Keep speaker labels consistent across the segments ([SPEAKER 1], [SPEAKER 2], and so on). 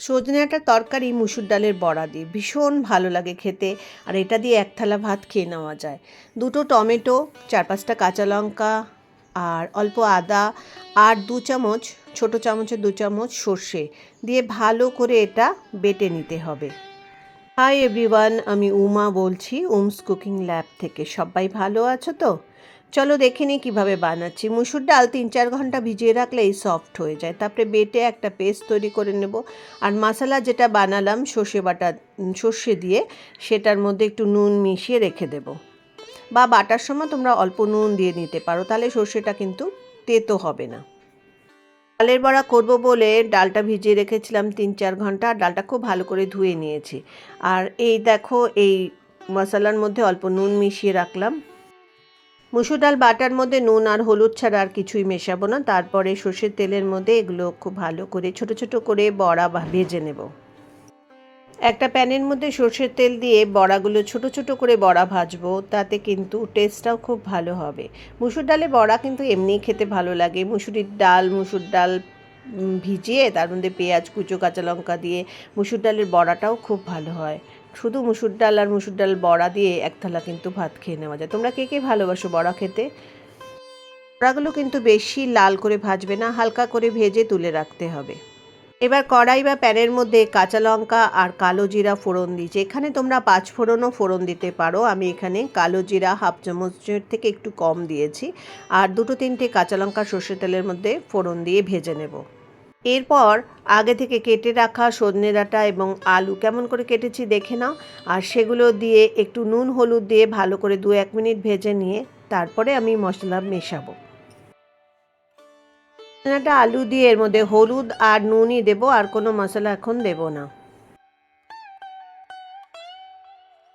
[SPEAKER 1] সজনেটার তরকারি, মুসুর ডালের বড়া দিয়ে। ভীষণ ভালো লাগে খেতে। আর এটা দিয়ে এক থালা ভাত খেয়ে নেওয়া যায়। দুটো টমেটো, চার পাঁচটা কাঁচা লঙ্কা আর অল্প আদা আর দু চামচ, ছোটো চামচের দু চামচ সর্ষে দিয়ে ভালো করে এটা বেটে নিতে হবে। হাই এভরিওয়ান আমি উমা বলছি, উমস কুকিং ল্যাব থেকে। সবাই ভালো আছো তো? চলো দেখে নিই কীভাবে বানাচ্ছি। মুসুর ডাল তিন চার ঘণ্টা ভিজিয়ে রাখলেই সফট হয়ে যায়। তারপরে বেটে একটা পেস্ট তৈরি করে নেব। আর মশলা যেটা বানালাম, সর্ষে বাটা সর্ষে দিয়ে, সেটার মধ্যে একটু নুন মিশিয়ে রেখে দেব। বা বাটার সময় তোমরা অল্প নুন দিয়ে নিতে পারো, তাহলে সর্ষেটা কিন্তু তেতো হবে না। ডালের বড়া করব বলে ডালটা ভিজিয়ে রেখেছিলাম তিন চার ঘণ্টা ডালটা খুব ভালো করে ধুয়ে নিয়েছি। আর এই দেখো, এই মশলার মধ্যে অল্প নুন মিশিয়ে রাখলাম। মুসুর ডাল বাটার মধ্যে নুন আর হলুদ ছাড়া আর কিছুই মেশাবো না। তারপরে সর্ষের তেলের মধ্যে এগুলো খুব ভালো করে ছোট ছোট করে বড়া ভেজে নেব। একটা প্যানের মধ্যে সর্ষের তেল দিয়ে বড়াগুলো ছোট ছোট করে বড়া ভাজবো, তাতে কিন্তু টেস্টটাও খুব ভালো হবে। মুসুর ডালে বড়া কিন্তু এমনিই খেতে ভালো লাগে। মুসুরির ডাল, মুসুর ডাল ভিজিয়ে তার মধ্যে পেঁয়াজ, কুচো, কাঁচা লঙ্কা দিয়ে মুসুর ডালের বড়াটাও খুব ভালো হয়। শুধু মুসুর ডাল আর মুসুর ডাল বড়া দিয়ে এক থালা কিন্তু ভাত খেয়ে নেওয়া যায়। তোমরা কে কে ভালোবাসো বড়া খেতে? বড়াগুলো কিন্তু বেশি লাল করে ভাজবে না, হালকা করে ভেজে তুলে রাখতে হবে। এবার কড়াই বা প্যানের মধ্যে কাঁচা লঙ্কা আর কালো জিরা ফোড়ন দিয়েছি। এখানে তোমরা পাঁচ ফোড়নও ফোড়ন দিতে পারো। আমি এখানে কালো জিরা হাফ চামচের থেকে একটু কম দিয়েছি। আর দুটো তিনটে কাঁচা লঙ্কা সর্ষে তেলের মধ্যে ফোড়ন দিয়ে ভেজে নেব। এরপর আগে থেকে কেটে রাখা সজনে ডাঁটা এবং আলু কেমন করে কেটেছি দেখে নাও। আর সেগুলো দিয়ে একটু নুন, হলুদ দিয়ে ভালো করে দু এক মিনিট ভেজে নিয়ে তারপরে আমি মশলা মেশাবো। একটা আলু দিয়ে এর মধ্যে হলুদ আর নুনই দেবো, আর কোনো মশলা এখন দেবো না।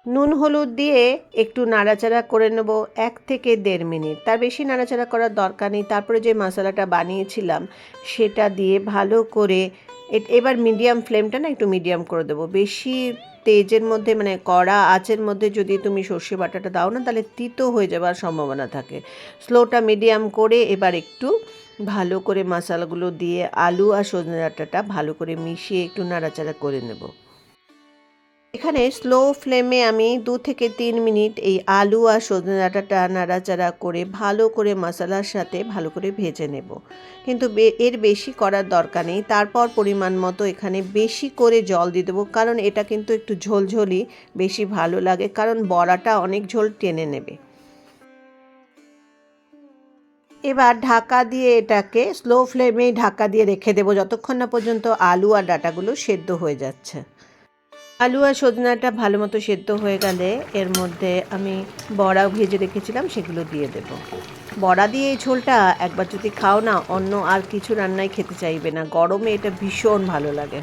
[SPEAKER 1] নুন হলুদ দিয়ে একটু নাড়াচাড়া করে নেব এক থেকে দেড় মিনিট। তার বেশি নাড়াচাড়া করার দরকার নেই। তারপরে যে মশলাটা বানিয়েছিলাম, সেটা দিয়ে ভালো করে এবার মিডিয়াম ফ্লেমটা না একটু মিডিয়াম করে দেবো। বেশি তেজের মধ্যে মানে কড়া আঁচের মধ্যে যদি তুমি সর্ষে বাটাটা দাও না, তাহলে তিতো হয়ে যাওয়ার সম্ভাবনা থাকে। স্লোটা মিডিয়াম করে এবার একটু ভালো করে মশলাগুলো দিয়ে আলু আর সজনে ডাঁটাটা ভালো করে মিশিয়ে একটু নাড়াচাড়া করে নেব। এখানে স্লো ফ্লেমে আমি দু থেকে তিন মিনিট এই আলু আর সজনে ডাঁটাটা নাড়াচাড়া করে ভালো করে মশলার সাথে ভালো করে ভেজে নেব। কিন্তু এর বেশি করার দরকার নেই। তারপর পরিমাণ মতো এখানে বেশি করে জল দিয়ে দেবো, কারণ এটা কিন্তু একটু ঝোলঝোলি বেশি ভালো লাগে, কারণ বড়াটা অনেক ঝোল টেনে নেবে। এবার ঢাকা দিয়ে এটাকে স্লো ফ্লেমেই ঢাকা দিয়ে রেখে দেবো, যতক্ষণ না পর্যন্ত আলু আর ডাটাগুলো সেদ্ধ হয়ে যাচ্ছে। আলু আর সজনাটা ভালো মতো সেদ্ধ হয়ে গেলে এর মধ্যে আমি বড়া ভেজে রেখেছিলাম, সেগুলো দিয়ে দেব। বড়া দিয়ে এই ঝোলটা একবার যদি খাও না, অন্য আর কিছু রান্নায় খেতে চাইবে না। গরমে এটা ভীষণ ভালো লাগে।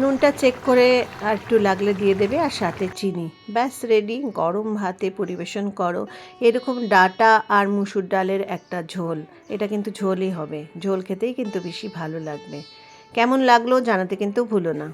[SPEAKER 1] নুনটা চেক করে আর একটু লাগলে দিয়ে দেবে আর সাথে চিনি। ব্যাস রেডি গরম ভাতে পরিবেশন করো। এরকম ডাটা আর মুসুর ডালের একটা ঝোল, এটা কিন্তু ঝোলই হবে। ঝোল খেতেই কিন্তু বেশি ভালো লাগবে। কেমন লাগল জানাতে কিন্তু ভুলো না।